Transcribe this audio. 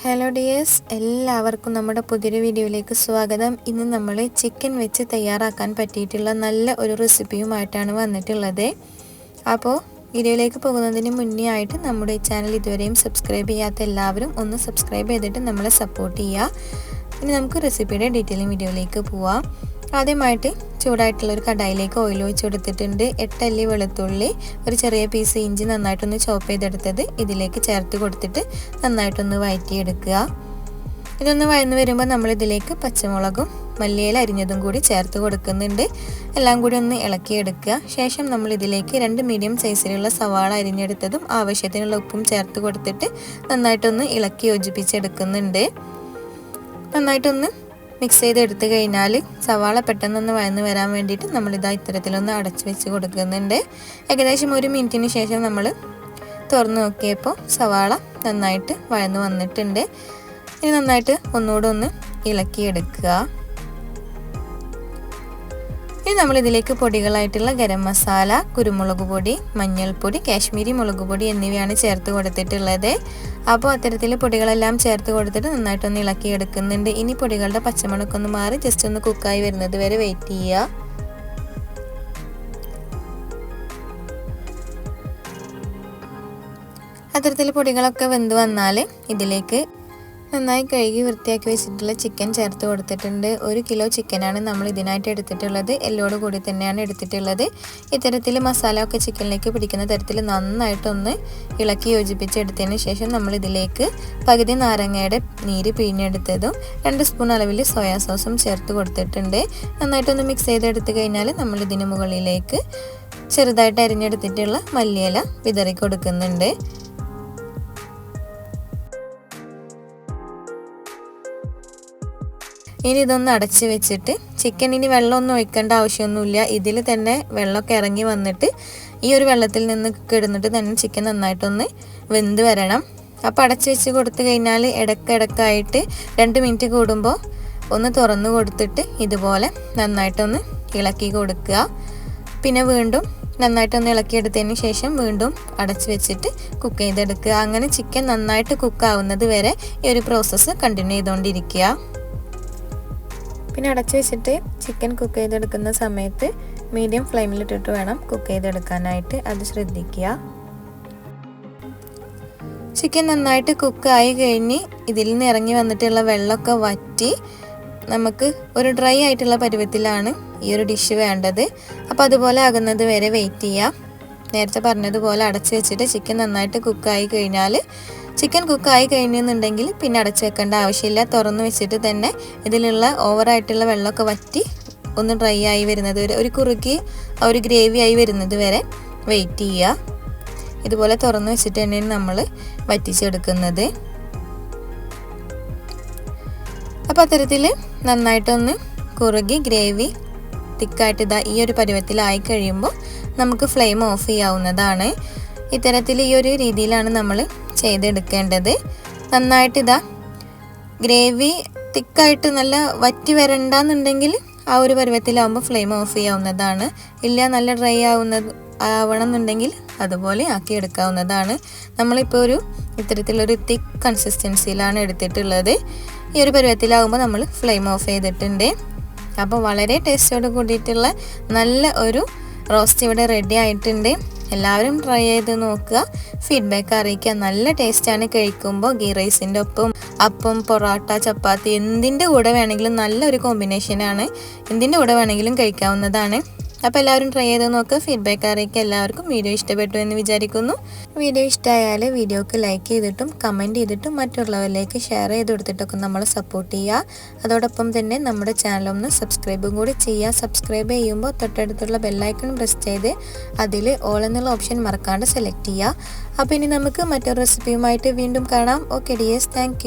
Hello dears എല്ലാവർക്കും നമ്മുടെ പുതിയൊരു വീഡിയോയിലേക്ക് സ്വാഗതം. ഇന്ന് നമ്മൾ ചിക്കൻ വെച്ച് തയ്യാറാക്കാൻ പറ്റിയിട്ടുള്ള നല്ല ഒരു റെസിപ്പിയുമായിട്ടാണ് വന്നിട്ടുള്ളത്. അപ്പോൾ വീഡിയോയിലേക്ക് പോകുന്നതിന് മുന്നേ ആയിട്ട് നമ്മുടെ ചാനൽ ഇതുവരെയും സബ്സ്ക്രൈബ് ചെയ്യാത്ത എല്ലാവരും ഒന്ന് സബ്സ്ക്രൈബ് ചെയ്തിട്ട് നമ്മളെ സപ്പോർട്ട് ചെയ്യുക. ഇനി നമുക്ക് റെസിപ്പിയുടെ ഡീറ്റെയിലും വീഡിയോയിലേക്ക് പോവാം. ആദ്യമായിട്ട് ചൂടായിട്ടുള്ള ഒരു കടായിലേക്ക് ഓയിൽ ഒഴിച്ച് കൊടുത്തിട്ടുണ്ട്. എട്ടല്ലി വെളുത്തുള്ളി ഒരു ചെറിയ പീസ് ഇഞ്ചി നന്നായിട്ടൊന്ന് ചോപ്പ് ചെയ്തെടുത്തത് ഇതിലേക്ക് ചേർത്ത് കൊടുത്തിട്ട് നന്നായിട്ടൊന്ന് വഴറ്റിയെടുക്കുക ഇതൊന്ന് വഴന്ന് വരുമ്പോൾ നമ്മൾ ഇതിലേക്ക് പച്ചമുളകും മല്ലിയില അരിഞ്ഞതും കൂടി ചേർത്ത് കൊടുക്കുന്നുണ്ട്. എല്ലാം കൂടി ഒന്ന് ഇളക്കിയെടുക്കുക. ശേഷം നമ്മൾ ഇതിലേക്ക് രണ്ട് മീഡിയം സൈസിലുള്ള സവാള അരിഞ്ഞെടുത്തതും ആവശ്യത്തിനുള്ള ഉപ്പും ചേർത്ത് കൊടുത്തിട്ട് നന്നായിട്ടൊന്ന് ഇളക്കി യോജിപ്പിച്ചെടുക്കുന്നുണ്ട്. നന്നായിട്ടൊന്ന് മിക്സ് ചെയ്ത് എടുത്തു കഴിഞ്ഞാൽ സവാള പെട്ടെന്നൊന്ന് വഴന്ന് വരാൻ വേണ്ടിയിട്ട് നമ്മളിതാ ഇത്തരത്തിലൊന്ന് അടച്ചു വെച്ച് കൊടുക്കുന്നുണ്ട്. ഏകദേശം ഒരു മിനിറ്റിന് ശേഷം നമ്മൾ തുറന്ന് നോക്കിയപ്പോൾ സവാള നന്നായിട്ട് വഴന്ന് വന്നിട്ടുണ്ട്. ഇനി നന്നായിട്ട് ഒന്നുകൂടെ ഒന്ന് ഇളക്കിയെടുക്കുക. നമ്മൾ ഇതിലേക്ക് പൊടികളായിട്ടുള്ള ഗരം മസാല കുരുമുളക് പൊടി മഞ്ഞൾപ്പൊടി കാശ്മീരി മുളക് പൊടി എന്നിവയാണ് ചേർത്ത് കൊടുത്തിട്ടുള്ളത്. അപ്പോൾ അത്തരത്തിൽ പൊടികളെല്ലാം ചേർത്ത് കൊടുത്തിട്ട് നന്നായിട്ടൊന്ന് ഇളക്കി എടുക്കുന്നുണ്ട് ഇനി പൊടികളുടെ പച്ചമണക്കൊന്ന് മാറി ജസ്റ്റ് ഒന്ന് കുക്കായി വരുന്നത് വരെ വെയിറ്റ് ചെയ്യുക. അത്തരത്തിൽ പൊടികളൊക്കെ വെന്ത് വന്നാൽ ഇതിലേക്ക് നന്നായി കഴുകി വൃത്തിയാക്കി വെച്ചിട്ടുള്ള ചിക്കൻ ചേർത്ത് കൊടുത്തിട്ടുണ്ട്. ഒരു കിലോ ചിക്കനാണ് നമ്മൾ ഇതിനായിട്ട് എടുത്തിട്ടുള്ളത്. എല്ലോട് കൂടി തന്നെയാണ് എടുത്തിട്ടുള്ളത്. ഇത്തരത്തിൽ മസാല ഒക്കെ ചിക്കനിലേക്ക് പിടിക്കുന്ന തരത്തിൽ നന്നായിട്ടൊന്ന് ഇളക്കി യോജിപ്പിച്ചെടുത്തതിന് ശേഷം നമ്മൾ ഇതിലേക്ക് പകുതി നാരങ്ങയുടെ നീര് പിഴിഞ്ഞെടുത്തതും രണ്ട് സ്പൂൺ അളവിൽ സോയാ സോസും ചേർത്ത് കൊടുത്തിട്ടുണ്ട്. നന്നായിട്ടൊന്ന് മിക്സ് ചെയ്തെടുത്ത് കഴിഞ്ഞാൽ നമ്മൾ ഇതിന് മുകളിലേക്ക് ചെറുതായിട്ട് അരിഞ്ഞെടുത്തിട്ടുള്ള മല്ലിയില വിതറി കൊടുക്കുന്നുണ്ട്. ഇനി ഇതൊന്ന് അടച്ച് വെച്ചിട്ട് ചിക്കൻ ഇനി വെള്ളമൊന്നും ഒഴിക്കേണ്ട ആവശ്യമൊന്നുമില്ല. ഇതിൽ തന്നെ വെള്ളമൊക്കെ ഇറങ്ങി വന്നിട്ട് ഈ ഒരു വെള്ളത്തിൽ നിന്ന് കിടന്നിട്ട് തന്നെ ചിക്കൻ നന്നായിട്ടൊന്ന് വെന്ത് വരണം. അപ്പോൾ അടച്ച് വെച്ച് കൊടുത്തു കഴിഞ്ഞാൽ ഇടക്കിടക്കായിട്ട് രണ്ട് മിനിറ്റ് കൂടുമ്പോൾ ഒന്ന് തുറന്നു കൊടുത്തിട്ട് ഇതുപോലെ നന്നായിട്ടൊന്ന് ഇളക്കി കൊടുക്കുക. പിന്നെ വീണ്ടും നന്നായിട്ടൊന്ന് ഇളക്കിയെടുത്തതിന് ശേഷം വീണ്ടും അടച്ച് വെച്ചിട്ട് കുക്ക് ചെയ്തെടുക്കുക. അങ്ങനെ ചിക്കൻ നന്നായിട്ട് കുക്കാവുന്നത് വരെ ഈ ഒരു പ്രോസസ്സ് കണ്ടിന്യൂ ചെയ്തുകൊണ്ടിരിക്കുക പിന്നെ അടച്ചു വെച്ചിട്ട് ചിക്കൻ കുക്ക് ചെയ്തെടുക്കുന്ന സമയത്ത് മീഡിയം ഫ്ലെയിമിലിട്ടിട്ട് വേണം കുക്ക് ചെയ്തെടുക്കാനായിട്ട്. അത് ശ്രദ്ധിക്കുക. ചിക്കൻ നന്നായിട്ട് കുക്ക് ആയി കഴിഞ്ഞ് ഇതിൽ നിന്ന് ഇറങ്ങി വന്നിട്ടുള്ള വെള്ളമൊക്കെ വറ്റി നമുക്ക് ഒരു ഡ്രൈ ആയിട്ടുള്ള പരുവത്തിലാണ് ഈ ഒരു ഡിഷ് വേണ്ടത്. അപ്പോൾ അതുപോലെ ആകുന്നത് വരെ വെയിറ്റ് ചെയ്യാം. നേരത്തെ പറഞ്ഞതുപോലെ അടച്ചു വെച്ചിട്ട് ചിക്കൻ നന്നായിട്ട് കുക്കായി കഴിഞ്ഞാൽ ചിക്കൻ കുക്കായി കഴിഞ്ഞെന്നുണ്ടെങ്കിൽ പിന്നെ അടച്ചു വെക്കേണ്ട ആവശ്യമില്ല. തുറന്നു വെച്ചിട്ട് തന്നെ ഇതിലുള്ള ഓവറായിട്ടുള്ള വെള്ളമൊക്കെ വറ്റി ഒന്ന് ഡ്രൈ ആയി വരുന്നത് വരെ ഒരു കുറുക്കി ഒരു ഗ്രേവി ആയി വരുന്നത് വരെ വെയിറ്റ് ചെയ്യുക. ഇതുപോലെ തുറന്നു വെച്ചിട്ട് തന്നെയാണ് നമ്മൾ വറ്റിച്ചെടുക്കുന്നത്. അപ്പോൾ അത്തരത്തിൽ നന്നായിട്ടൊന്ന് കുറുകി ഗ്രേവി തിക്കായിട്ട് ഇതാ ഈ ഒരു പരുവത്തിലായി കഴിയുമ്പോൾ നമുക്ക് ഫ്ലെയിം ഓഫ് ചെയ്യാവുന്നതാണ്. ഇത്തരത്തിൽ ഈ ഒരു രീതിയിലാണ് നമ്മൾ ചെയ്തെടുക്കേണ്ടത്. നന്നായിട്ട് ഇതാ ഗ്രേവി തിക്കായിട്ട് നല്ല വറ്റി വരണ്ടെന്നുണ്ടെങ്കിൽ ആ ഒരു പരുവത്തിലാവുമ്പോൾ ഫ്ലെയിം ഓഫ് ചെയ്യാവുന്നതാണ്. ഇല്ല നല്ല ഡ്രൈ ആവുന്നത് ആവണം എന്നുണ്ടെങ്കിൽ അതുപോലെ ആക്കി എടുക്കാവുന്നതാണ് നമ്മളിപ്പോൾ ഒരു ഇത്തരത്തിലൊരു തിക്ക് കൺസിസ്റ്റൻസിയിലാണ് എടുത്തിട്ടുള്ളത്. ഈ ഒരു പരുവത്തിലാവുമ്പോൾ നമ്മൾ ഫ്ലെയിം ഓഫ് ചെയ്തിട്ടുണ്ട്. അപ്പോൾ വളരെ ടേസ്റ്റോട് കൂടിയിട്ടുള്ള നല്ല ഒരു റോസ്റ്റ് ഇവിടെ റെഡി ആയിട്ടുണ്ട്. എല്ലാവരും ട്രൈ ചെയ്ത് നോക്കുക. ഫീഡ്ബാക്ക് അറിയിക്കുക. നല്ല ടേസ്റ്റാണ് കഴിക്കുമ്പോൾ ഗീ റൈസിന്റെ ഒപ്പം അപ്പം പൊറോട്ട ചപ്പാത്തി എന്തിന്റെ കൂടെ വേണമെങ്കിലും നല്ലൊരു കോമ്പിനേഷനാണ് എന്തിന്റെ കൂടെ വേണമെങ്കിലും കഴിക്കാവുന്നതാണ്. അപ്പോൾ എല്ലാവരും ട്രൈ ചെയ്ത് നോക്കുക ഫീഡ്ബാക്ക് അറിയിക്കുക എല്ലാവർക്കും വീഡിയോ ഇഷ്ടപ്പെട്ടു എന്ന് വിചാരിക്കുന്നു. വീഡിയോ ഇഷ്ടമായാൽ വീഡിയോക്ക് ലൈക്ക് ചെയ്തിട്ടും കമന്റ് ചെയ്തിട്ടും മറ്റുള്ളവരിലേക്ക് ഷെയർ ചെയ്ത് കൊടുത്തിട്ടൊക്കെ നമ്മൾ സപ്പോർട്ട് ചെയ്യുക. അതോടൊപ്പം തന്നെ നമ്മുടെ ചാനലൊന്ന് സബ്സ്ക്രൈബും കൂടി ചെയ്യുക. സബ്സ്ക്രൈബ് ചെയ്യുമ്പോൾ തൊട്ടടുത്തുള്ള ബെല്ലൈക്കൺ പ്രസ് ചെയ്ത് അതിൽ ഓൾ എന്നുള്ള ഓപ്ഷൻ മറക്കാണ്ട് സെലക്ട് ചെയ്യുക. അപ്പോൾ ഇനി നമുക്ക് മറ്റൊരു റെസിപ്പിയുമായിട്ട് വീണ്ടും കാണാം. Okay dears thank